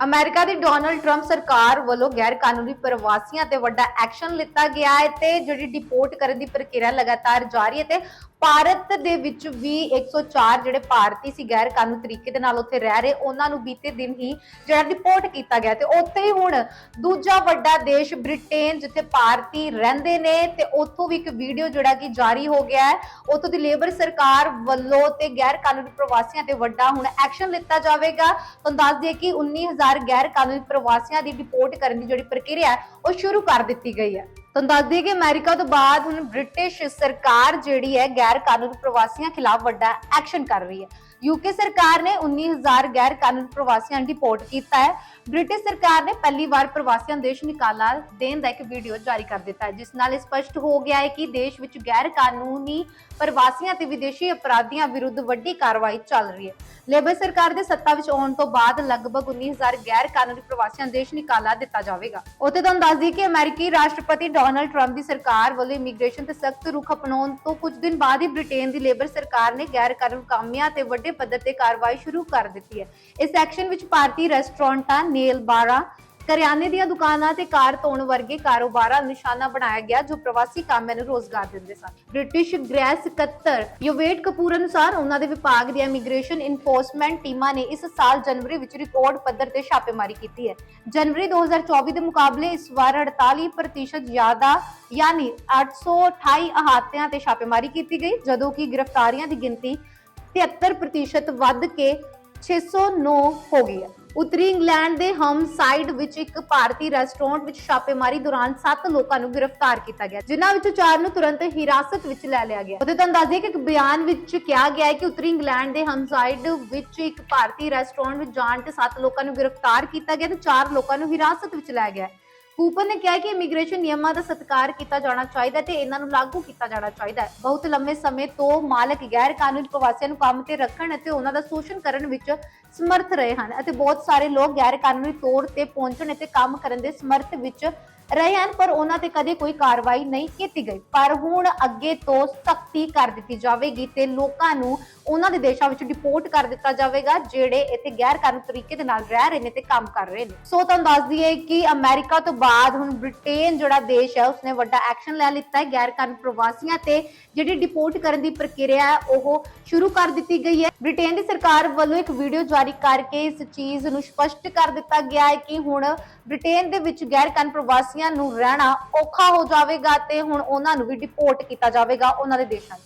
America ਦੀ Donald Trump ਸਰਕਾਰ ਵੱਲੋਂ ਗੈਰ ਕਾਨੂੰਨੀ ਪ੍ਰਵਾਸੀਆਂ ਤੇ ਵੱਡਾ ਐਕਸ਼ਨ ਲਿੱਤਾ ਗਿਆ ਹੈ ਤੇ ਜਿਹੜੀ ਡਿਪੋਰਟ ਕਰਨ ਦੀ ਪ੍ਰਕਿਰਿਆ ਲਗਾਤਾਰ ਜਾਰੀ ਹੈ ਤੇ ਭਾਰਤ ਦੇ ਵਿੱਚ ਵੀ 104 ਜਿਹੜੇ ਭਾਰਤੀ ਸੀ ਗੈਰ ਕਾਨੂੰਨੀ ਤਰੀਕੇ ਦੇ ਨਾਲ ਉੱਥੇ ਰਹਿ ਰਹੇ, ਉਹਨਾਂ ਨੂੰ ਬੀਤੇ ਦਿਨ ਹੀ ਜਿਹੜਾ ਡਿਪੋਰਟ ਕੀਤਾ ਗਿਆ ਤੇ ਉੱਥੇ ਹੀ ਹੁਣ ਦੂਜਾ ਵੱਡਾ ਦੇਸ਼ ਬ੍ਰਿਟੇਨ, ਜਿੱਥੇ ਭਾਰਤੀ ਰਹਿੰਦੇ ਨੇ ਤੇ ਉੱਥੋਂ ਵੀ ਇੱਕ ਵੀਡੀਓ ਜਿਹੜਾ ਕਿ ਜਾਰੀ ਹੋ ਗਿਆ ਹੈ, ਉੱਥੋਂ ਦੀ ਲੇਬਰ ਸਰਕਾਰ ਵੱਲੋਂ ਤੇ ਗੈਰ ਕਾਨੂੰਨੀ ਪ੍ਰਵਾਸੀਆਂ ਤੇ ਵੱਡਾ ਹੁਣ ਐਕਸ਼ਨ ਲਿੱਤਾ ਜਾਵੇਗਾ। ਤੁਹਾਨੂੰ ਦੱਸ ਦਈਏ ਕਿ 19000 ਗੈਰ ਕਾਨੂੰਨੀ ਪ੍ਰਵਾਸੀਆਂ ਦੀ ਡਿਪੋਰਟ ਕਰਨ ਦੀ ਜਿਹੜੀ ਪ੍ਰਕਿਰਿਆ ਹੈ, ਉਹ ਸ਼ੁਰੂ ਕਰ ਦਿੱਤੀ ਗਈ ਹੈ। ਤੁਹਾਨੂੰ ਦੱਸ ਦਈਏ ਕਿ ਅਮਰੀਕਾ ਤੋਂ ਬਾਅਦ ਹੁਣ ਬ੍ਰਿਟਿਸ਼ ਸਰਕਾਰ ਜਿਹੜੀ ਹੈ, ਗੈਰ ਕਾਨੂੰਨੀ ਪ੍ਰਵਾਸੀਆਂ ਖਿਲਾਫ ਵੱਡਾ ਐਕਸ਼ਨ ਕਰ ਰਹੀ ਹੈ। ਯੂਕੇ ਸਰਕਾਰ ਨੇ 19000 ਗੈਰ ਕਾਨੂੰਨੀ ਪ੍ਰਵਾਸੀਆਂ ਨੂੰ ਡਿਪੋਰਟ ਕੀਤਾ ਹੈ। ਬ੍ਰਿਟਿਸ਼ ਸਰਕਾਰ ਨੇ ਪਹਿਲੀ ਵਾਰ ਪ੍ਰਵਾਸੀਆਂ ਨੂੰ ਦੇਸ਼ ਨਿਕਾਲਾ ਦੇਣ ਦਾ ਇੱਕ ਵੀਡੀਓ ਜਾਰੀ ਕਰ ਦਿੱਤਾ ਹੈ, ਜਿਸ ਨਾਲ ਇਹ ਸਪਸ਼ਟ ਹੋ ਗਿਆ ਹੈ ਕਿ ਦੇਸ਼ ਵਿੱਚ ਗੈਰ ਕਾਨੂੰਨੀ ਪ੍ਰਵਾਸੀਆਂ ਤੇ ਵਿਦੇਸ਼ੀ ਅਪਰਾਧੀਆਂ ਵਿਰੁੱਧ ਵੱਡੀ ਕਾਰਵਾਈ ਚੱਲ ਰਹੀ ਹੈ। ਲੇਬਰ ਸਰਕਾਰ ਦੇ ਸੱਤਾ ਵਿੱਚ ਆਉਣ ਤੋਂ ਬਾਅਦ ਲਗਭਗ 19000 ਗੈਰ ਕਾਨੂੰਨੀ ਪ੍ਰਵਾਸੀਆਂ ਨੂੰ ਦੇਸ਼ ਨਿਕਾਲਾ ਦਿੱਤਾ ਜਾਵੇਗਾ। ਉੱਥੇ ਤੁਹਾਨੂੰ ਦੱਸ ਦਈਏ ਕਿ ਅਮਰੀਕੀ ਰਾਸ਼ਟਰਪਤੀ ਡੋਨਲਡ ਟਰੰਪ ਦੀ ਸਰਕਾਰ ਵੱਲੋਂ ਇਮੀਗ੍ਰੇਸ਼ਨ ਤੇ ਸਖਤ ਰੁਖ ਅਪਣਾਉਣ ਤੋਂ ਕੁਝ ਦਿਨ ਬਾਅਦ ਹੀ ਬ੍ਰਿਟੇਨ ਦੀ ਲੇਬਰ ਸਰਕਾਰ ਨੇ ਗੈਰ ਕਾਨੂੰਨੀ ਕਾਮਿਆਂ ਤੇ ਵੱਡੇ ਪੱਧਰ ਤੇ ਕਾਰਵਾਈ ਸ਼ੁਰੂ ਕਰ ਦਿੱਤੀ ਹੈ। ਇਸ ਐਕਸ਼ਨ ਵਿੱਚ ਭਾਰਤੀ ਰੈਸਟੋਰੈਂਟਾਂ, ਨੇਲ ਬਾਰਾਂ, ਕਰਿਆਨੇ ਦੀਆਂ ਦੁਕਾਨਾਂ ਤੇ ਕਾਰ ਧੋਣ ਵਰਗੇ ਕਾਰੋਬਾਰਾਂ ਨਿਸ਼ਾਨਾ ਬਣਾਇਆ ਗਿਆ, ਜੋ ਪ੍ਰਵਾਸੀ ਕਾਮਿਆਂ ਨੂੰ ਰੋਜ਼ਗਾਰ ਦਿੰਦੇ ਸਨ। ਬ੍ਰਿਟਿਸ਼ ਗ੍ਰਹਿ ਸਕੱਤਰ ਯੋਵੇਟ ਕਪੂਰ ਅਨੁਸਾਰ ਉਹਨਾਂ ਦੇ ਵਿਭਾਗ ਦੀਆਂ ਇਮੀਗ੍ਰੇਸ਼ਨ ਇਨਫੋਰਸਮੈਂਟ ਟੀਮਾਂ ਨੇ ਇਸ ਸਾਲ ਜਨਵਰੀ ਵਿੱਚ ਰਿਕਾਰਡ ਪੱਧਰ ਤੇ ਛਾਪੇਮਾਰੀ ਕੀਤੀ ਹੈ। ਜਨਵਰੀ 2024 ਦੇ ਮੁਕਾਬਲੇ ਇਸ ਵਾਰ 48% ਜ਼ਿਆਦਾ ਯਾਨੀ 828 ਅਹਾਤਿਆਂ ਤੇ ਛਾਪੇਮਾਰੀ ਕੀਤੀ ਗਈ, ਜਦੋਂ ਕਿ ਗ੍ਰਿਫਤਾਰੀਆਂ ਦੀ ਗਿਣਤੀ 73% ਵੱਧ ਕੇ 609 ਹੋ ਗਈ ਹੈ। ਉੱਤਰੀ ਇੰਗਲੈਂਡ ਦੇ ਹਮ ਸਾਈਡ ਵਿੱਚ ਇੱਕ ਭਾਰਤੀ ਰੈਸਟੋਰੈਂਟ ਵਿੱਚ ਛਾਪੇਮਾਰੀ ਦੌਰਾਨ 7 ਲੋਕਾਂ ਨੂੰ ਗ੍ਰਿਫਤਾਰ ਕੀਤਾ ਗਿਆ, ਜਿਨ੍ਹਾਂ ਵਿੱਚੋਂ 4 ਨੂੰ ਤੁਰੰਤ ਹਿਰਾਸਤ ਵਿੱਚ ਲੈ ਲਿਆ ਗਿਆ। ਉੱਥੇ ਤੁਹਾਨੂੰ ਦੱਸ ਦਈਏ ਕਿ ਇੱਕ ਬਿਆਨ ਵਿੱਚ ਕਿਹਾ ਗਿਆ ਹੈ ਕਿ ਉੱਤਰੀ ਇੰਗਲੈਂਡ ਦੇ ਹਮ ਸਾਈਡ ਵਿੱਚ ਇੱਕ ਭਾਰਤੀ ਰੈਸਟੋਰੈਂਟ ਵਿੱਚ ਜਾਣ ਤੇ 7 ਲੋਕਾਂ ਨੂੰ ਗ੍ਰਿਫਤਾਰ ਕੀਤਾ ਗਿਆ ਤੇ 4 ਲੋਕਾਂ ਨੂੰ ਹਿਰਾਸਤ ਵਿੱਚ ਲਿਆ ਗਿਆ। ਕੂਪਰ ਨੇ ਕਿਹਾ ਕਿ ਇਮੀਗ੍ਰੇਸ਼ਨ ਨਿਯਮਾਂ ਦਾ ਸਤਿਕਾਰ ਕੀਤਾ ਜਾਣਾ ਚਾਹੀਦਾ ਹੈ ਤੇ ਇਹਨਾਂ ਨੂੰ ਲਾਗੂ ਕੀਤਾ ਜਾਣਾ ਚਾਹੀਦਾ ਹੈ। ਬਹੁਤ ਲੰਮੇ ਸਮੇਂ ਤੋਂ ਮਾਲਕ ਗੈਰ ਕਾਨੂੰਨੀ ਪ੍ਰਵਾਸੀਆਂ ਨੂੰ ਕੰਮ ਤੇ ਰੱਖਣ ਅਤੇ ਉਹਨਾਂ ਦਾ ਸ਼ੋਸ਼ਣ ਕਰਨ ਵਿੱਚ ਸਮਰਥ ਰਹੇ ਹਨ ਅਤੇ ਬਹੁਤ ਸਾਰੇ ਲੋਕ ਗੈਰ ਕਾਨੂੰਨੀ ਤੌਰ ਤੇ ਪਹੁੰਚਣ ਅਤੇ ਕੰਮ ਕਰਨ ਦੇ ਸਮਰਥ ਵਿੱਚ ਰਹੇ ਹਨ, ਪਰ ਉਹਨਾਂ ਤੇ ਕਦੇ ਕੋਈ ਕਾਰਵਾਈ ਨਹੀਂ ਕੀਤੀ ਗਈ। ਪਰ ਹੁਣ ਅੱਗੇ ਤੋਂ ਸਖਤੀ ਕਰ ਦਿੱਤੀ ਜਾਵੇਗੀ ਤੇ ਲੋਕਾਂ ਨੂੰ ਉਹਨਾਂ ਦੇ ਦੇਸ਼ਾਂ ਵਿੱਚ ਡਿਪੋਰਟ ਕਰ ਦਿੱਤਾ ਜਾਵੇਗਾ, ਜਿਹੜੇ ਇੱਥੇ ਗੈਰ ਕਾਨੂੰਨੀ ਤਰੀਕੇ ਦੇ ਨਾਲ ਰਹਿ ਰਹੇ ਨੇ ਤੇ ਕੰਮ ਕਰ ਰਹੇ ਨੇ। ਸੋ ਤੁਹਾਨੂੰ ਦੱਸ ਦਈਏ ਕਿ ਅਮਰੀਕਾ ਤੋਂ ਬਾਅਦ ਹੁਣ ਬ੍ਰਿਟੇਨ ਜਿਹੜਾ ਦੇਸ਼ ਹੈ, ਉਸਨੇ ਵੱਡਾ ਐਕਸ਼ਨ ਲੈ ਲਿੱਤਾ ਹੈ। ਗੈਰ ਕਾਨੂੰਨੀ ਪ੍ਰਵਾਸੀਆਂ ਤੇ ਜਿਹੜੀ ਡਿਪੋਰਟ ਕਰਨ ਦੀ ਪ੍ਰਕਿਰਿਆ ਹੈ, ਉਹ ਸ਼ੁਰੂ ਕਰ ਦਿੱਤੀ ਗਈ ਹੈ। ਬ੍ਰਿਟੇਨ ਦੀ ਸਰਕਾਰ ਵੱਲੋਂ ਇੱਕ ਵੀਡੀਓ ਜਾਰੀ ਕਰਕੇ ਇਸ ਚੀਜ਼ ਨੂੰ ਸਪਸ਼ਟ ਕਰ ਦਿੱਤਾ ਗਿਆ ਹੈ ਕਿ ਹੁਣ ਬ੍ਰਿਟੇਨ ਦੇ ਵਿੱਚ ਗੈਰ ਕਾਨੂੰਨੀ ਪ੍ਰਵਾਸੀਆਂ ਨੂੰ ਰਹਿਣਾ ਔਖਾ ਹੋ ਜਾਵੇਗਾ ਤੇ ਹੁਣ ਉਹਨਾਂ ਨੂੰ ਵੀ ਡਿਪੋਰਟ ਕੀਤਾ ਜਾਵੇਗਾ ਉਹਨਾਂ ਦੇ ਦੇਸ਼ਾਂ 'ਚ।